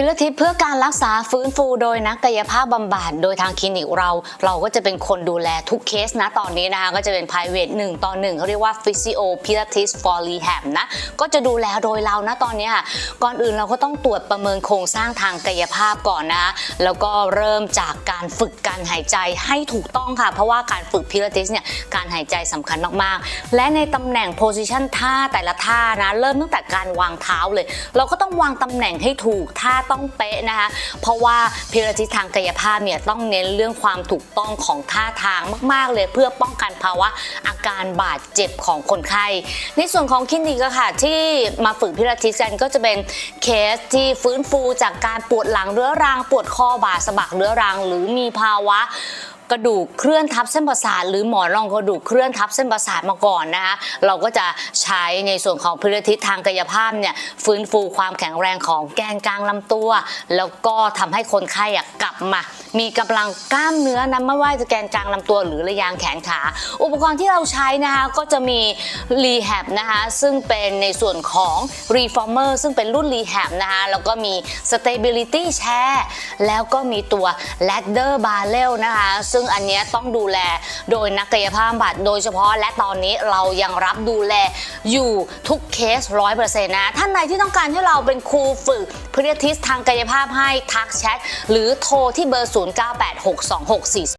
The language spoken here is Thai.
พิลทิปเพื่อการรักษาฟื้นฟูโดยนักกายภาพบำบัดโดยทางคลินิกเรา เราก็จะเป็นคนดูแลทุกเคสนะตอนนี้นะคะก็จะเป็น private 1ต่อ1เขาเรียกว่า physio pilates for rehab นะก็จะดูแลโดยเรานะตอนนี้ค่ะก่อนอื่นเราก็ต้องตรวจประเมินโครงสร้างทางกายภาพก่อนนะแล้วก็เริ่มจากการฝึกการหายใจให้ถูกต้องค่ะ เพราะว่าการฝึกพิลาทิสเนี่ยการหายใจสำคัญมากๆ และในตำแหน่ง position ท่าแต่ละท่านะเริ่มตั้งแต่การวางเท้าเลย เราก็ต้องวางตำแหน่งให้ถูกท่าต้องเป๊ะนะคะ เพราะว่าพิลาทิสทางกายภาพเนี่ยต้องเน้นเรื่องความถูกต้องของท่าทางมาก ๆ เลยเพื่อป้องกันภาวะอาการบาดเจ็บของคนไข้ ในส่วนของคลินิกค่ะ ที่มาฝึกพิลาทิสกันก็จะเป็นเคสที่ฟื้นฟูจากการปวดหลังเรื้อรัง ปวดคอบ่าสะบักเรื้อรัง หรือมีภาวะ กระดูกเคลื่อนทับเส้นประสาทหรือหมอนรองกระดูกเคลื่อนทับเส้นประสาทมาก่อนนะคะเราก็จะใช้ในส่วนของพิลทิศทางกายภาพเนี่ยฟื้นฟูความแข็งแรงของแกนกลางลำตัว แล้วก็ทำให้คนไข้อะกลับมา มีกำลังกล้ามเนื้อนะไม่ว่าจะแกนกลางลำตัวหรือระยางแขนขา อุปกรณ์ที่เราใช้นะคะก็จะมี Rehab นะคะซึ่งเป็นในส่วนของ Reformer ซึ่งเป็นรุ่น Rehab นะคะแล้วก็มี Stability Chair แล้วก็มีตัว Ladder Barrel นะคะซึ่งอันนี้ต้องดูแลโดยนักกายภาพบำบัดโดยเฉพาะและตอนนี้เรายังรับดูแลอยู่ทุกเคส 100%นะ ท่านใดที่ต้องการให้เราเป็นครูฝึกพิเรทิสทางกายภาพให้ทักแชทหรือโทรที่เบอร์09862642